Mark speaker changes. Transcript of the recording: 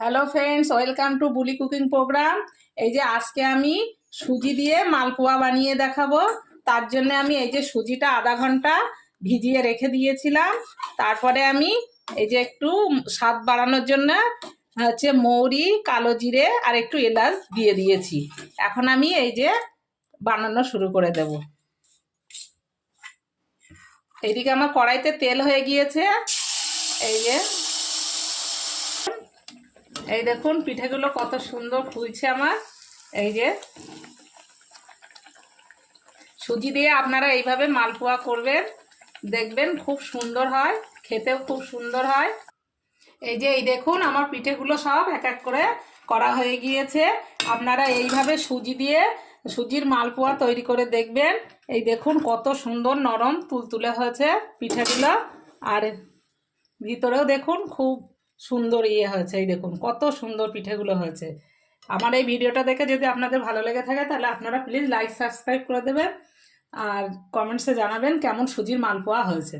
Speaker 1: Hello friends welcome to Buli cooking program এই যে আজকে আমি সুজি দিয়ে মালপোয়া বানিয়ে দেখাবো। তার জন্য আমি এই যে সুজিটা আধা ঘণ্টা ভিজিয়ে রেখে দিয়েছিলাম। তারপরে আমি এই যে একটু স্বাদ বাড়ানোর জন্য হচ্ছে মৌরি, কালো জিরে আর একটু এলাচ দিয়ে দিয়েছি। এখন আমি এই যে বানানো শুরু করে দেব। এইদিকে আমার কড়াইতে তেল হয়ে গিয়েছে। এই যে এই দেখুন, পিঠেগুলো কত সুন্দর ফুলছে আমার। এই যে, সুজি দিয়ে আপনারা এইভাবে মালপোয়া করবেন। দেখবেন খুব সুন্দর হয়, খেতেও খুব সুন্দর হয়। এই যে, এই দেখুন, আমার পিঠেগুলো সব এক এক করে করা হয়ে গিয়েছে। আপনারা এইভাবে সুজি দিয়ে সুজির মালপোয়া তৈরি করে দেখবেন। এই দেখুন, কত সুন্দর নরম তুলতুলে হয়েছে পিঠেগুলো। আর ভিতরেও দেখুন, খুব সুন্দর ইয়ে হয়েছে, এই দেখুন, কত সুন্দর পিঠেগুলো হয়েছে। আমার এই ভিডিওটা দেখে যদি আপনাদের ভালো লেগে থাকে, তাহলে আপনারা প্লিজ লাইক সাবস্ক্রাইব করে দেবেন, আর কমেন্টসে জানাবেন কেমন সুজির মালপোয়া হয়েছে।